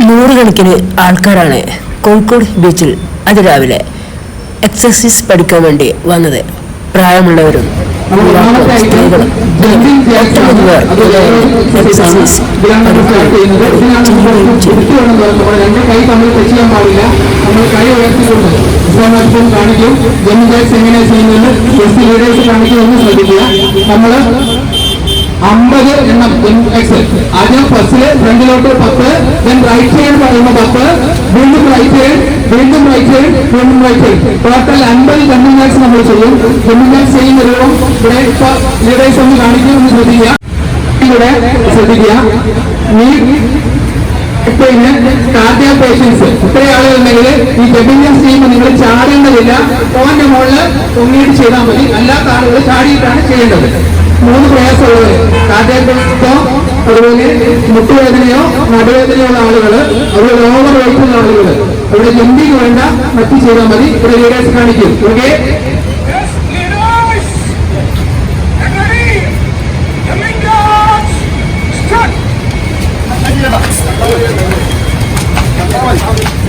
നൂറുകണക്കിന് ആൾക്കാരാണ് കോഴിക്കോട് ബീച്ചിൽ അതിരാവിലെ എക്സസൈസ് പഠിക്കാൻ വേണ്ടി വന്നത്. പ്രായമുള്ളവരും സ്ത്രീകളും കാണിക്കും ശ്രദ്ധിക്കുക നമ്മൾ അമ്പത് എണ്ണം. ആദ്യം ഫസ്റ്റിൽ ഫ്രണ്ടിലോട്ട് പത്ത് ദെൻ റൈറ്റ് സൈഡ് പറയുന്ന പത്ത്. വീണ്ടും റൈറ്റ് സൈഡ് വീണ്ടും റൈറ്റ് സൈഡ് വീണ്ടും റൈറ്റ് സൈഡ് ടോട്ടൽ അമ്പത് ജമ്മിജാക്സ് നമ്മൾ ചെയ്യും. ജമ്മിജാക്സ് ചെയ്യുന്ന രൂപം ഇവിടെ ലീഡേഴ്സ് ഒന്ന് കാണിക്കുമെന്ന് ശ്രദ്ധിക്കുക. ഇവിടെ ശ്രദ്ധിക്കുക. നീ ഇപ്പൊ പേഷ്യൻസ് ഇത്രയും ആളുകളുണ്ടെങ്കിൽ ഈ ജബിലിയൻ ചെയ്യുമ്പോൾ നിങ്ങൾ ചാടേണ്ടതില്ല. ഫോണിന്റെ മുകളിൽ പൊങ്ങിയിട്ട് ചെയ്താൽ മതി. അല്ലാത്ത ആളുകൾ ചാടിയിട്ടാണ് ചെയ്യേണ്ടത്. മൂന്ന് പ്രയാസമുള്ളത്. കാറ്റേറ്റോ അതുപോലെ മുട്ടുവേദനയോ നടുവേദനയോ ഉള്ള ആളുകൾ അതുപോലെ രോഗം വഹിക്കുന്ന ആളുകൾ അവിടെ ജന്തിക്ക് വേണ്ട മറ്റു ചെയ്താൽ മതി. ഇവിടെ ലീഡേഴ്സ് കാണിക്കും. Okay Come leaders!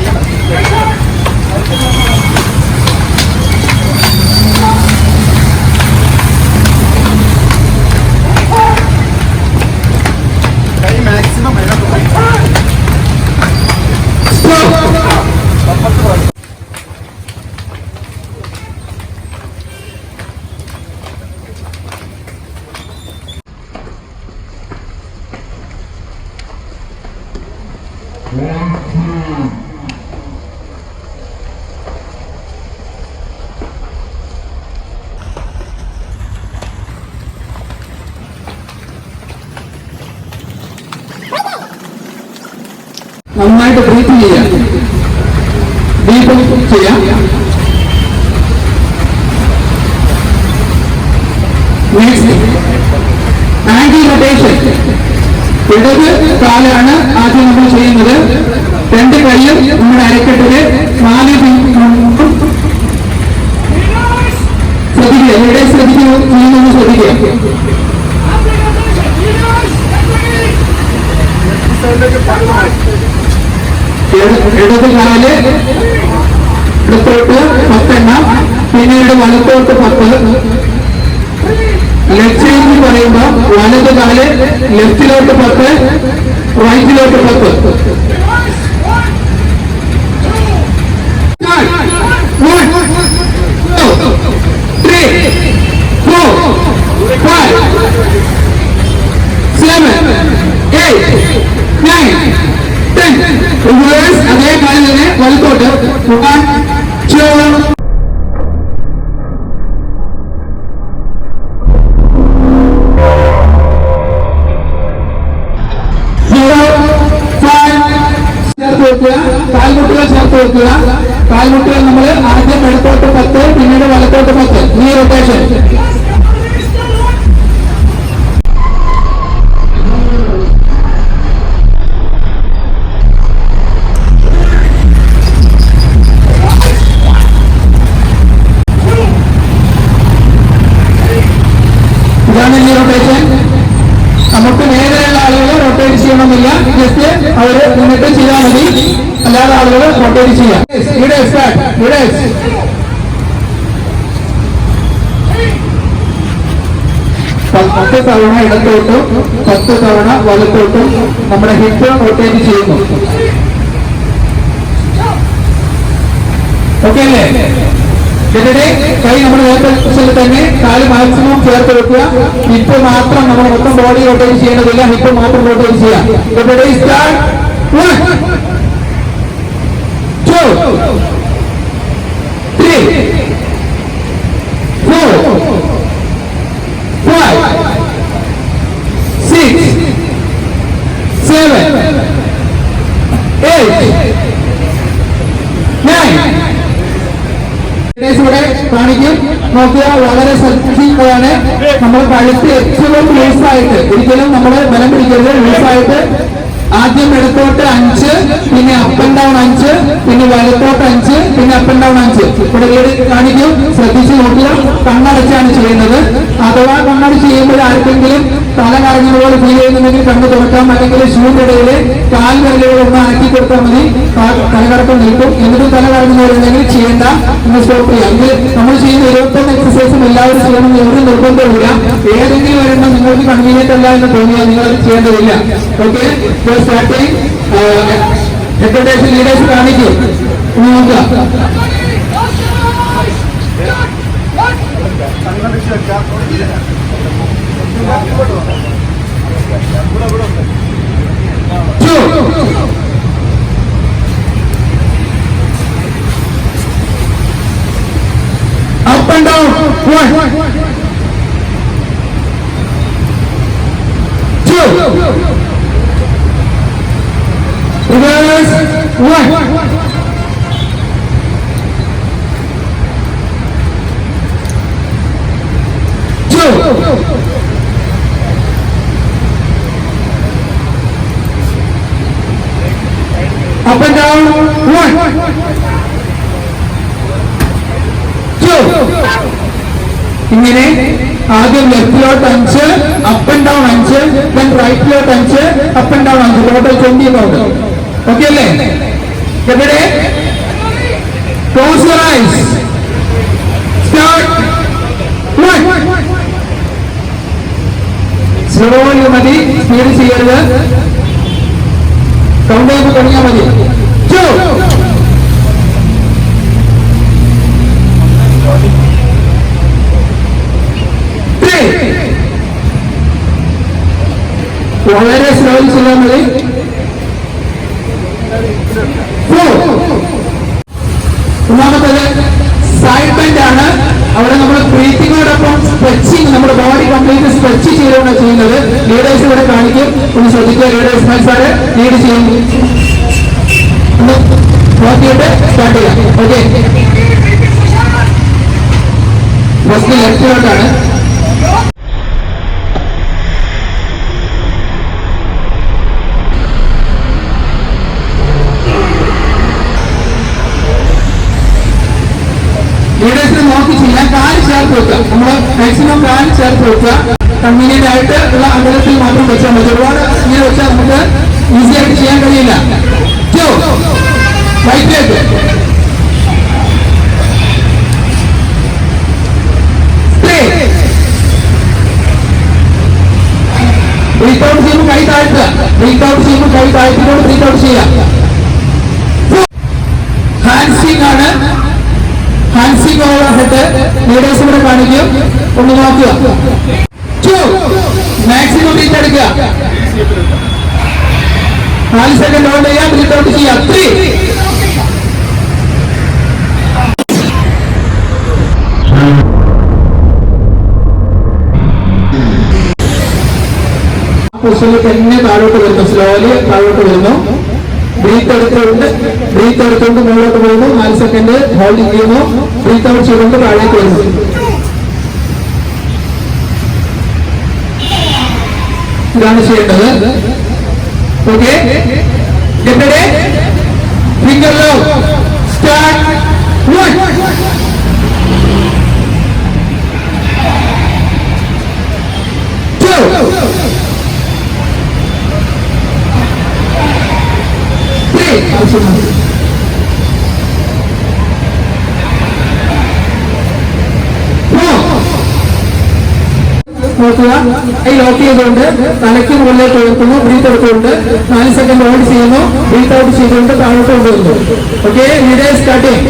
നന്നായിട്ട് ബ്രീത്ത് ചെയ്യാം. ഡീപ്പ് ചെയ്യാം. ആന്റി റൊട്ടേഷൻ ഇടത് കാലാണ് ആദ്യം നമ്മൾ ചെയ്യുന്നത്. രണ്ട് കൈയും നമ്മുടെ അരക്കെട്ടിലെ നാല് ശ്രദ്ധിക്കുക. എവിടെ ശ്രദ്ധിക്കുക. ഇടത് കാൽ ഇടത്തോട്ട് പത്തെണ്ണം. പിന്നീട് വലത്തോട്ട് പത്ത്. ലെഫ്റ്റ് എന്ന് പറയുമ്പോ വലത് കാൽ ലെഫ്റ്റിലോട്ട് പത്ത് റൈറ്റിലോട്ട് പത്ത്. വെക്കുക കാൽമുട്ടുകൾ ചേർത്ത് വെക്കുക. കാൽമുട്ടുകൾ നമ്മൾ ആദ്യം ഇടത്തോട്ട് പത്ത് പിന്നീട് വലത്തോട്ട് പത്ത്. ഈ റൊട്ടേഷൻ ഇതാണ് ഈ റൊട്ടേഷൻ മുന്നിട്ട് ചെയ്താൽ മതി. അല്ലാതെ ആളുകൾ റൊട്ടേറ്റ് ചെയ്യാം. ഇവിടെ സ്റ്റാർട്ട് ഇവിടെ പത്ത് തവണ ഇടത്തോട്ടും പത്ത് തവണ വലത്തോട്ടും നമ്മുടെ ഹിപ്പ് റൊട്ടേറ്റ് ചെയ്യുന്നു. ഓക്കെ അല്ലേ? ഇതിനിടെ കൈ നമ്മൾ നേരത്തെ തന്നെ കാൽ മാക്സിമം ചേർത്ത് വെക്കുക. ഹിപ്പ് മാത്രം നമ്മൾ മൊത്തം ബോഡി റൊട്ടേറ്റ് ചെയ്യേണ്ടതില്ല. ഹിപ്പ് മാത്രം റൊട്ടേറ്റ് ചെയ്യാം. ഇവിടെ start one two three four five six seven eight nine ഇവിടെ കാണിക്കും നോക്കുക വളരെ ശ്രദ്ധിക്കുകയാണ് നമ്മൾ കഴുത്ത് ഏറ്റവും ലൂസായിട്ട് ഒരിക്കലും നമ്മൾ ബലം പിടിക്കരുത് ലൂസായിട്ട് ആദ്യം ഇടത്തോട്ട് അഞ്ച് പിന്നെ അപ്പ് ആൻഡ് ഡൗൺ അഞ്ച് പിന്നെ വലത്തോട്ട് അഞ്ച് പിന്നെ അപ്പ് ആൻഡ് ഡൗൺ അഞ്ച്. ഇവിടെ വീട് കാണിക്കും. ശ്രദ്ധിച്ച് നോക്കുക. കണ്ണടച്ചാണ് ചെയ്യുന്നത്. അഥവാ കണ്ണടച്ച് ചെയ്യുമ്പോൾ ആർക്കെങ്കിലും തല കറങ്ങുന്ന ഫീൽ ചെയ്യുന്നുണ്ടെങ്കിൽ കണ്ണ് തുറക്കാം. അല്ലെങ്കിൽ ഷൂട്ടിടയിൽ കാൽ വിരലുകൾ അനക്കി കൊടുത്താൽ മതി. തലകറക്കം നിൽക്കും എന്നിട്ടും തല കറങ്ങുന്നവരുണ്ടെങ്കിൽ ചെയ്യേണ്ട. ഒന്ന് സ്റ്റോപ്പ് ചെയ്യാം. ഇത് നമ്മൾ ചെയ്യുന്ന ഇരുപത്തൊന്ന് എക്സസൈസും എല്ലാവരും ചെയ്യണമെന്ന് ഒരു നിർബന്ധമില്ല ഏതെങ്കിലും ഒരെണ്ണം നിങ്ങൾക്ക് കൺവീനിയന്റ് അല്ല എന്ന് തോന്നിയാൽ നിങ്ങൾ അത് ചെയ്യേണ്ടതില്ല. ഓക്കെ സ്റ്റാർട്ടിങ് ലീഡേഴ്സ് കാണിക്കും. നോക്കുക. Two up and down. One. Two. Reverse one. Two down. One. Two. ഇങ്ങനെ ആദ്യം ലെഫ്റ്റിലോട്ട് അഞ്ച് അപ്പ് ആൻഡ് ഡൗൺ അഞ്ച് ദെൻ റൈറ്റിലോട്ട് അഞ്ച് അപ്പ് ആൻഡ് ഡൗൺ അഞ്ച്. ടോട്ടൽ ട്വന്റി കൗണ്ട് ഓക്കെ അല്ലേ? എവിടെ? ക്ലോസ് സ്റ്റാർട്ട് സ്ലോലി മതി. സ്പീഡ് ചെയ്യരുത്. കൗണ്ട് ചെയ്ത് തുടങ്ങിയാൽ മതി. വളരെ സ്ലോയിൽ ചെയ്യാൻ മതി. ഒന്നാമത്തത് സൈഡ് ബെൻഡ് ആണ്. അവിടെ നമ്മൾ ബ്രീത്തിങ്ങോടൊപ്പം സ്ട്രെച്ചിങ് നമ്മുടെ ബോഡി കംപ്ലീറ്റ് സ്ട്രെച്ച് ചെയ്തുകൊണ്ട് ചെയ്യുന്നത്. ലീഡേഴ്സ് ഇവിടെ കാണിക്കും. ഒന്ന് ശ്രദ്ധിക്കുക. ലീഡേഴ്സ് സാറ് ലീഡ് ചെയ്യും സ്റ്റാർട്ട് ചെയ്യാം ഓക്കെ ഫസ്റ്റ് ലെഫ്റ്റിലോട്ടാണ് ലീഡേഴ്സിനെ നോക്കി ചെയ്യാൻ കാൽ ചേർത്ത് വെക്കുക നമ്മൾ മാക്സിമം കാൽ ചേർത്ത് വെക്കുക കൺവീനിയന്റ് ആയിട്ട് ഉള്ള അകലത്തിൽ മാത്രം വെച്ചാൽ മതി ഒരുപാട് ഇങ്ങനെ വെച്ചാൽ നമുക്ക് ഈസി ആയിട്ട് ചെയ്യാൻ കഴിയില്ല വൈറ്റിലേക്ക് ബ്രീത്ത് ഔട്ട് ചെയ്യുമ്പോൾ കൈ താഴ്ത്തുക. ബ്രീത്ത് ഔട്ട് ചെയ്യുമ്പോൾ കൈ താഴ്ത്തിക്കൊണ്ട് ബ്രീത്ത് ഔട്ട് ചെയ്യാം. ഹാൻസിംഗ് ആണ്. ഹാൻസിംഗ് ഓവർ ഹെഡ്. ലീഡേഴ്സ് ഇവിടെ കാണിക്കും. ഒന്ന് നോക്കുക മാക്സിമം ബ്രീത്ത് എടുക്കുക. നാല് സെക്കൻഡ് ഓൺ ചെയ്യാം. ബ്രീത്ത് ഔട്ട് ചെയ്യാം. ത്രീ പൊസിഷനിൽ തന്നെ താഴോട്ട് വരുന്നു. സ്ലോലി താഴോട്ട് വരുന്നു. ബ്രീത്ത് എടുത്തുകൊണ്ട് ബ്രീത്ത് എടുത്തുകൊണ്ട് മുകളിലോട്ട് പോകുന്നു. നാല് സെക്കൻഡ് ഹോൾഡിംഗ് ചെയ്യുന്നു. ബ്രീത്ത് ഔട്ട് ചെയ്തുകൊണ്ട് താഴേക്ക് വരുന്നു. ഇതാണ് ചെയ്യേണ്ടത്. Okay finger low start one two. Three ആവശ്യമാണ് നോക്കുക. ഈ ലോക്ക് ചെയ്തുകൊണ്ട് തലയ്ക്ക് മുകളിലേക്ക് ഉയർത്തുന്നു. ബ്രീത്ത് എടുത്തുകൊണ്ട് നാല് സെക്കൻഡ് ഹോൾഡ് ചെയ്യുന്നു. ബ്രീത്ത് ഔട്ട് ചെയ്തുകൊണ്ട് താഴോട്ട് കൊണ്ടുവരുന്നു. Okay leaders starting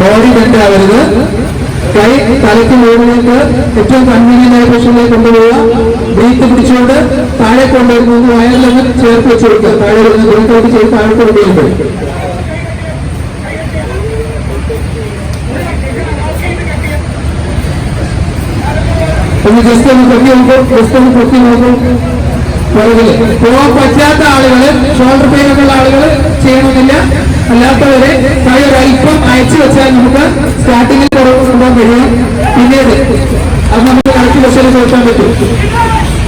body bend ആവരുത്. കൈ തലയ്ക്ക് മുകളിലേക്ക് ഏറ്റവും കൺവീനിയന്റ് ആയ പൊസിഷനിലേക്ക് കൊണ്ടുപോവുക. ബ്രീത്ത് പിടിച്ചുകൊണ്ട് താഴെ കൊണ്ടുവരുന്നത് വയറിലൊന്ന് ചേർത്ത് വെച്ച് കൊടുക്കുക താഴെ വരുന്ന ബ്രീത്ത് ഔട്ട് ചെയ്ത് താഴെ കൊണ്ടുവരുമ്പോൾ. ഒന്ന് ജസ്റ്റ് ഒന്ന് പൊക്കി നോക്കും. ജസ്റ്റ് ഒന്ന് പൊക്കി നോക്കും. പുറകിൽ. പോകാൻ പറ്റാത്ത ആളുകൾ ഷോൾഡർ പെയിൻ ഒക്കെ ഉള്ള ആളുകൾ ചെയ്യണമെന്നില്ല അല്ലാത്തവരെ കൈ ഒരല്പം അയച്ചു വെച്ചാൽ നമുക്ക് സ്റ്റാർട്ടിങ്ങിൽ കൊണ്ടുപോകാൻ കഴിയും. പിന്നീട് അത് നമുക്ക് കറക്റ്റ് വെച്ചാൽ കൊടുക്കാൻ പറ്റും.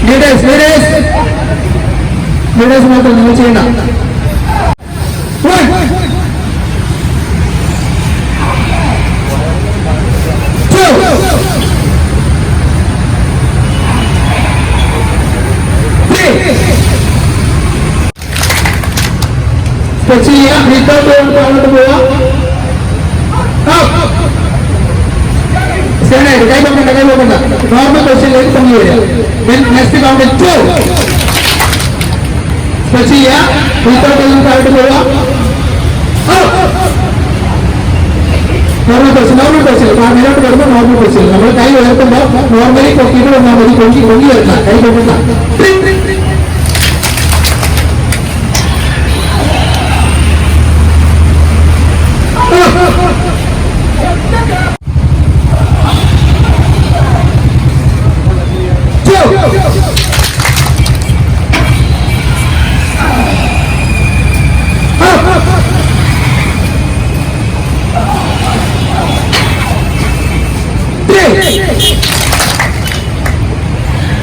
ലീഡേഴ്സ് ലീഡേഴ്സ് ലീഡേഴ്സ് മാത്രം നിങ്ങൾ ചെയ്യണ്ട. സ്ട്രെച്ച് ചെയ്യുക റീത്തോട്ട് അങ്ങോട്ട് പോവുക സ്റ്റാൻഡായിട്ട് കൈ പൊക്കണ്ട കൈ പൊക്കണ്ട നോർമൽ പൊസിഷനിലേക്ക് പൊങ്ങി വരിക നെക്സ്റ്റ് കൗണ്ട് ടു സ്ട്രെച്ച് ചെയ്യുക റീത്തോട്ട് അങ്ങോട്ട് പോവുക നോർമൽ പൊസിഷൻ നോർമൽ പൊസിഷൻ മേലോട്ട് വരുമ്പോൾ നോർമൽ പൊസിഷൻ നമ്മൾ കൈ ഉയർത്തുമ്പോൾ നോർമലി പൊക്കിയിട്ട് വന്നാൽ മതി പൊങ്ങി പൊങ്ങി വരുന്ന കൈ പൊക്കണ്ട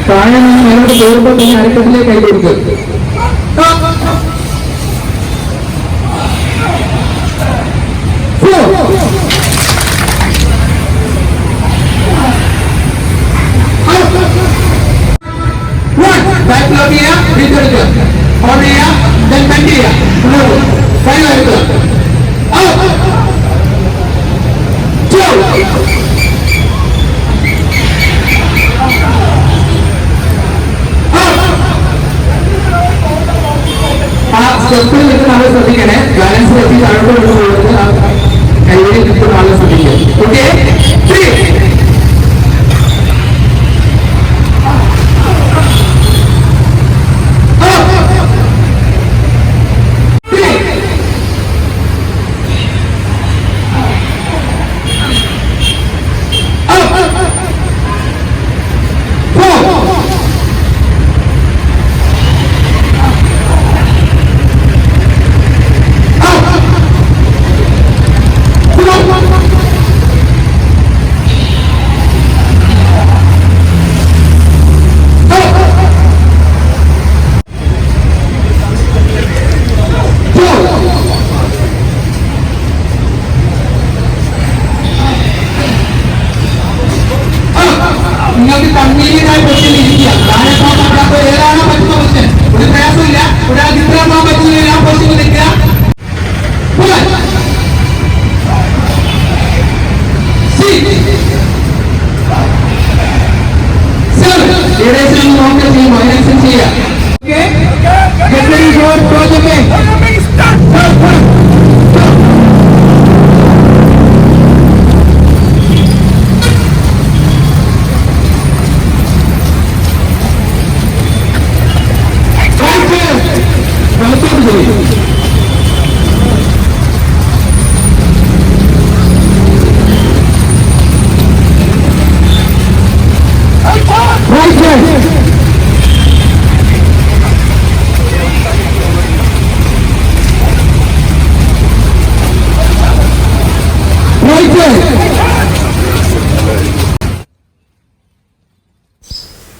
താഴെ നിന്ന് മേലോട്ട് കയറുമ്പോൾ തന്നെ അരക്കത്തിലേക്ക് കൈ കൊടുക്കുക ബാക്ക് ലോക്ക് ചെയ്യുക തിരിച്ചെടുക്കുക ഓൺ ചെയ്യുക then bend ചെയ്യുക മുന്നോട്ട് കൈ വരുത്തുക Two. ആ സ്റ്റെപ്പിൽ നിൽക്കുന്ന ആളെ ശ്രദ്ധിക്കണേ. ബാലൻസ് വെച്ച് താഴോട്ട് പോകുന്നത് കൈകളിൽ നിൽക്കുന്ന ആളെ ശ്രദ്ധിക്കുക ഓക്കെ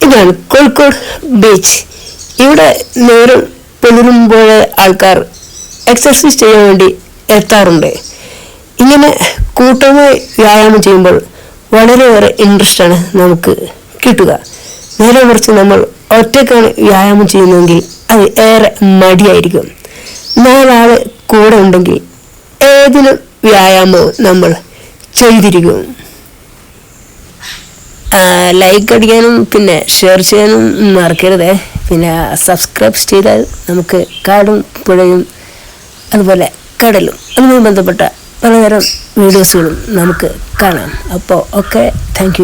ഇതാണ് കോഴിക്കോട് ബീച്ച്. ഇവിടെ നേരം പുലരുമ്പോൾ ആൾക്കാർ എക്സർസൈസ് ചെയ്യാൻ വേണ്ടി എത്താറുണ്ട്. ഇങ്ങനെ കൂട്ടമായി വ്യായാമം ചെയ്യുമ്പോൾ വളരെയേറെ ഇൻട്രസ്റ്റ് ആണ് നമുക്ക് കിട്ടുക. നേരെ മറിച്ച് നമ്മൾ ഒറ്റയ്ക്കാണ് വ്യായാമം ചെയ്യുന്നതെങ്കിൽ അത് ഏറെ മടിയായിരിക്കും. നാലാൾ കൂടെ ഉണ്ടെങ്കിൽ ഏതിനും വ്യായാമവും നമ്മൾ ചെയ്തിരിക്കും. ലൈക്ക് അടിക്കാനും പിന്നെ ഷെയർ ചെയ്യാനും മറക്കരുതേ. പിന്നെ സബ്സ്ക്രൈബ് ചെയ്താൽ നമുക്ക് കാടും പുഴയും അതുപോലെ കടലും അതുമായി ബന്ധപ്പെട്ട പലതരം വീഡിയോസുകളും നമുക്ക് കാണാം. അപ്പോൾ ഓക്കെ താങ്ക്